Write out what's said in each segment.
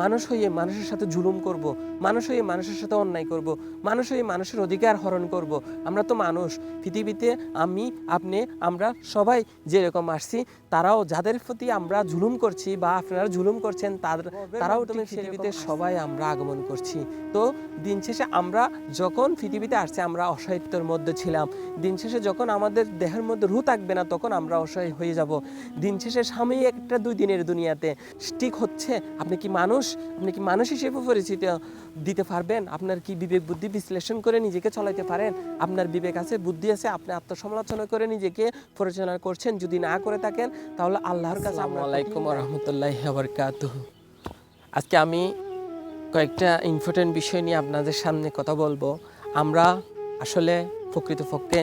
মানুষ হয়ে মানুষের সাথে জুলুম করব মানুষ হয়ে মানুষের সাথে অন্যায় করব মানুষ হয়ে মানুষের অধিকার হরণ করব। আমরা তো মানুষ। পৃথিবীতে আমি আপনি আমরা সবাই যেরকম আসছি তারাও যাদের প্রতি আমরা জুলুম করছি বা আপনারা জুলুম করছেন তাদের তারাও তুমি পৃথিবীতে সবাই আমরা আগমন করছি। তো দিন শেষে আমরা যখন পৃথিবীতে আসছি আমরা অসাহিত্যের মধ্যে ছিলাম। দিন শেষে যখন আমাদের দেহের মধ্যে রু থাকবে না তখন আমরা অসহায় হয়ে যাব। দিন শেষে স্বামী একটা দুই দিনের দুনিয়াতে। ঠিক হচ্ছে? আপনি কি মানুষ? আপনি কি মানুষ হিসেবে পরিচিত দিতে পারবেন? আপনার কি বিবেক বুদ্ধি বিশ্লেষণ করে নিজেকে চলাইতে পারেন? আপনার বিবেক আছে বুদ্ধি আছে আপনি আত্মসমালোচনা করে নিজেকে পরিচালনা করছেন যদি না করে থাকেন তাহলে আল্লাহর কাছে আলাইকুম রহমতুল্লাহ আজকে আমি কয়েকটা ইম্পর্টেন্ট বিষয় নিয়ে আপনাদের সামনে কথা বলব। আমরা আসলে প্রকৃতপক্ষে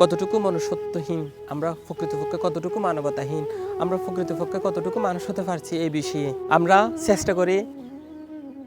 কতটুকু মনুষ্যত্বহীন? আমরা প্রকৃতপক্ষে কতটুকু মানবতাহীন? আমরা প্রকৃতপক্ষে কতটুকু মানুষ হতে পারছি এই বিষয়ে? আমরা চেষ্টা করি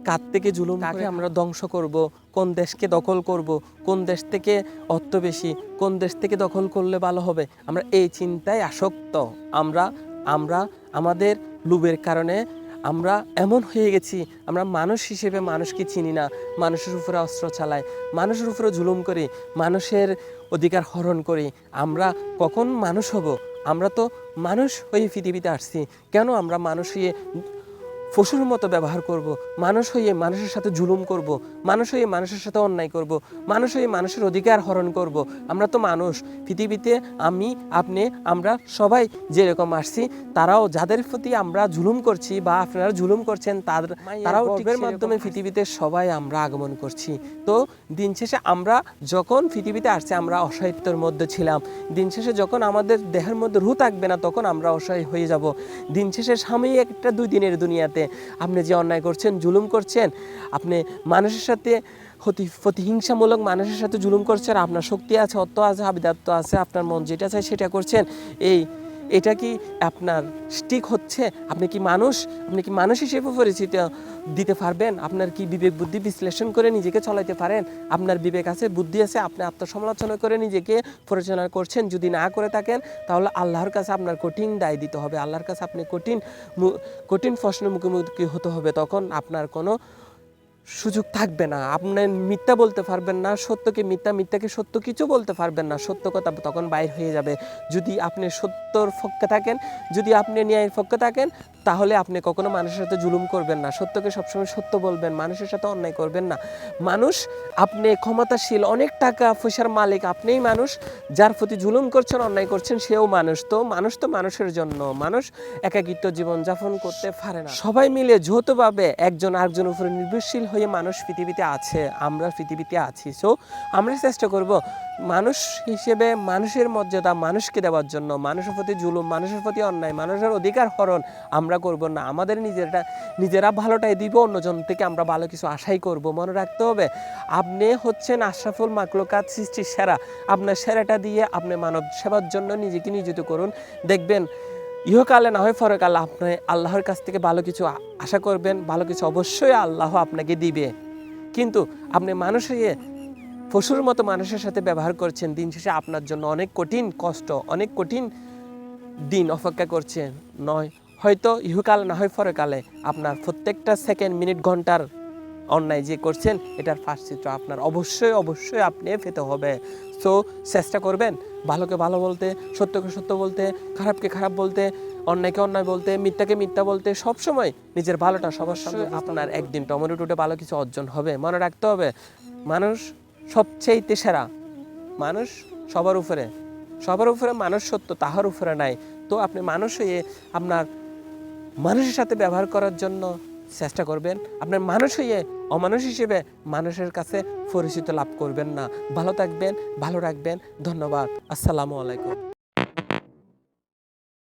কার থেকে জুলুম কাকে? আমরা ধ্বংস করব? কোন দেশকে দখল করব? কোন দেশ থেকে অর্থ বেশি? কোন দেশ থেকে দখল করলে ভালো হবে? আমরা এই চিন্তায় আসক্ত। আমরা আমরা আমাদের লোভের কারণে আমরা এমন হয়ে গেছি, আমরা মানুষ হিসেবে মানুষকে চিনি না, মানুষের উপরে অস্ত্র চালাই, মানুষের উপরে জুলুম করি, মানুষের অধিকার হরণ করি। আমরা কখন মানুষ হব? আমরা তো মানুষ হয়ে পৃথিবীতে আসছি। কেন আমরা মানুষ হয়ে পশুর মতো ব্যবহার করব মানুষ হয়ে মানুষের সাথে জুলুম করব মানুষ হয়ে মানুষের সাথে অন্যায় করব মানুষ হয়ে মানুষের অধিকার হরণ করব। আমরা তো মানুষ পৃথিবীতে আমি আপনি আমরা সবাই যেরকম আসছি তারাও যাদের প্রতি আমরা জুলুম করছি বা আপনারা জুলুম করছেন তাদের তারাও টিকের মাধ্যমে পৃথিবীতে সবাই আমরা আগমন করছি। তো দিন শেষে আমরা যখন পৃথিবীতে আসছি আমরা অসাহিত্যের মধ্যে ছিলাম। দিন শেষে যখন আমাদের দেহের মধ্যে রু থাকবে না তখন আমরা অসহায় হয়ে যাব। দিন শেষে স্বামী একটা দুই দিনের দুনিয়াতে আপনি যে অন্যায় করছেন, জুলুম করছেন, আপনি মানুষের সাথে ক্ষতি প্রতিহিংসামূলক মানুষের সাথে জুলুম করছেন, আপনার শক্তি আছে অত্য আছে আবিদাত্ত আছে, আপনার মন যেটা চায় সেটা করছেন, এই এটা কি আপনার স্টিক হচ্ছে? আপনি কি মানুষ? আপনি কি মানুষ হিসেবে পরিচিত? দিতে পারবেন? আপনার কি বিবেক বুদ্ধি বিশ্লেষণ করে নিজেকে চলাইতে পারেন? আপনার বিবেক আছে, বুদ্ধি আছে, আপনি আত্মসমালোচনা করে নিজেকে পরিচালনা করছেন। যদি না করে থাকেন, তাহলে আল্লাহর কাছে আপনার কঠিন দায় দিতে হবে। আল্লাহর কাছে আপনি কঠিন কঠিন প্রশ্নের মুখোমুখি হতে হবে। তখন আপনার কোনো সুযোগ থাকবে না। আপনি মিথ্যা বলতে পারবেন না, সত্যকে মিথ্যা, মিথ্যাকে সত্য কিছু বলতে পারবেন না। সত্য কথা তখন বাইর হয়ে যাবে। যদি আপনি সত্যর পক্ষে থাকেন, যদি আপনি ন্যায়ের পক্ষে থাকেন, তাহলে আপনি কখনো মানুষের সাথে জুলুম করবেন না। সত্যকে সবসময় সত্য বলবেন, মানুষের সাথে অন্যায় করবেন না। মানুষ, আপনি ক্ষমতাশীল, অনেক টাকা পয়সার মালিক, আপনিই মানুষ, যার প্রতি জুলুম করছেন, অন্যায় করছেন, সেও মানুষ। তো মানুষ তো মানুষের জন্য। মানুষ একাকিত্ব জীবনযাপন করতে পারে না। সবাই মিলে যৌথভাবে একজন আরেকজন উপরে নির্ভরশীল হয়ে মানুষ পৃথিবীতে আছে, আমরা পৃথিবীতে আছি। সো আমরা চেষ্টা করব মানুষ হিসেবে মানুষের মর্যাদা মানুষকে দেওয়ার জন্য, মানুষের প্রতি জুলুম, মানুষের প্রতি অন্যায়, মানুষের অধিকার হরণ আমরা করব না। আমাদের নিজেরা নিজেরা ভালোটাই দিব, অন্যজন থেকে আমরা ভালো কিছু আশাই করব। মনে রাখতে হবে, আপনি হচ্ছেন আশরাফুল মাকলুকাত সৃষ্টির সেরা। আপনার সেরাটা দিয়ে আপনি মানব সেবার জন্য নিজেকে নিয়োজিত করুন। দেখবেন ইহকালে না হয় পরকালে আপনি আল্লাহর কাছ থেকে ভালো কিছু আশা করবেন, ভালো কিছু অবশ্যই আল্লাহ আপনাকে দিবে। কিন্তু আপনি মানুষ হয়ে পশুর মতো মানুষের সাথে ব্যবহার করছেন, দিন শেষে আপনার জন্য অনেক কঠিন কষ্ট, অনেক কঠিন দিন অপেক্ষা করছেন। নয়, হয়তো ইহুকাল না হয় পরকালে আপনার প্রত্যেকটা সেকেন্ড মিনিট ঘণ্টার অন্যায় যে করছেন এটার ফার্স্ট চিত্র আপনার। অবশ্যই অবশ্যই আপনি পেতে হবে। সো চেষ্টা করবেন ভালোকে ভালো বলতে সত্যকে সত্য বলতে খারাপকে খারাপ বলতে অন্যায়কে অন্যায় বলতে মিথ্যাকে মিথ্যা বলতে সব সময় নিজের ভালোটা সবার সঙ্গে আপনার একদিন টমেটো টুটে ভালো কিছু অর্জন হবে। মনে রাখতে হবে মানুষ সবচেয়ে সেরা মানুষ সবার উপরে সবার উপরে মানুষ সত্য তাহার উপরে নাই। তো আপনি মানুষ হয়ে আপনার মানুষের সাথে ব্যবহার করার জন্য চেষ্টা করবেন। আপনার মানুষ হয়ে অমানুষ হিসেবে মানুষের কাছে পরিচিত লাভ করবেন না। ভালো থাকবেন, ভালো রাখবেন। ধন্যবাদ। আসসালামু আলাইকুম।